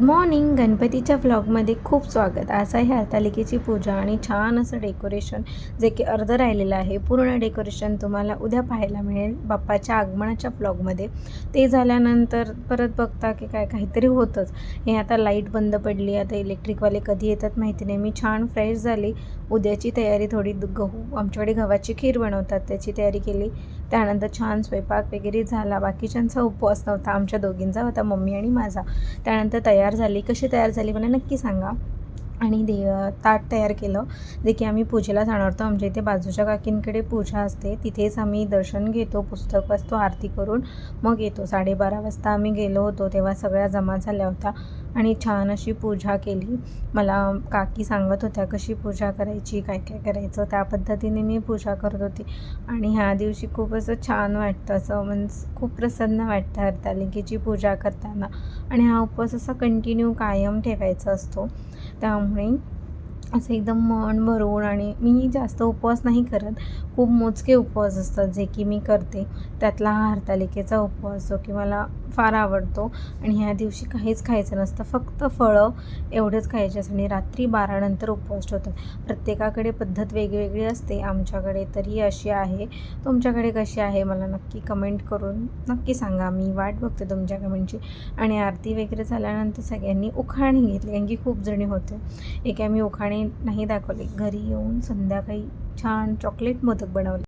Good morning गणपतीच्या व्लॉगमध्ये खूप स्वागत. आज आहे हरतालिकेची पूजा आणि छान असं डेकोरेशन जे की अर्धं राहिलेलं आहे पूर्ण डेकोरेशन तुम्हाला उद्या पाहायला मिळेल बाप्पाच्या आगमनाच्या व्लॉगमध्ये ते झाल्यानंतर परत बघता की काय काहीतरी होतंच. हे आता लाइट बंद पडली आता इलेक्ट्रिकवाले कधी येतात माहिती नाही. मी छान फ्रेश झाली. उद्याची तयारी थोडी गहू आमच्याकडे गव्हाची खीर बनवतात त्याची तयारी केली. त्यानंतर छान स्वयंपाक वगैरे झाला. बाकीच्यांचा उपवास नव्हता. आमच्या दोघींचा होता मम्मी आणि माझा. त्यानंतर तयार झाली. कशी तयार झाली मला नक्की सांगा. आणि दे ताट तयार केलं. जे की आम्ही पूजेला जाणार होतो. आमच्या इथे बाजूच्या काकींकडे पूजा असते. तिथेच आम्ही दर्शन घेतो पुस्तक वाचतो आरती करून मग येतो. साडेबारा वाजता आम्ही गेलो होतो तेव्हा सगळ्या जमा झाल्या होत्या. आणि छान अशी पूजा केली. मला काकी सांगत होत्या कशी पूजा करायची काय काय करायचं त्या पद्धतीने मी पूजा करत होती. आणि ह्या दिवशी खूप असं छान वाटतं असं म्हणजे खूप प्रसन्न वाटतं हरतालिकेची पूजा करताना. आणि हा उपवास असा कंटिन्यू कायम ठेवायचा असतो. त्यामुळे असं एकदम मन भरून आणि मी जास्त उपवास नाही करत. खूप मोजके उपवास असतात जे की मी करते. त्यातला हा हरतालिकेचा उपवास जो की मला फार आवडतो. आणि ह्या दिवशी काहीच खायचं नसतं. फक्त फळं एवढंच खायचे असतं आणि रात्री बारानंतर उपवास ठेवतात. प्रत्येकाकडे पद्धत वेगवेगळी असते. आमच्याकडे तरी अशी आहे. तुमच्याकडे कशी आहे? मला नक्की कमेंट करून नक्की सांगा. मी वाट बघते तुमच्या कमेंटची आणि आरती वगैरे झाल्यानंतर सगळ्यांनी उखाणी घेतली. कारण की खूप जणी होते. एक आम्ही उखाणी नाही दाखवले. घरी येऊन संध्याकाळी छान चॉकलेट मोदक बनवले.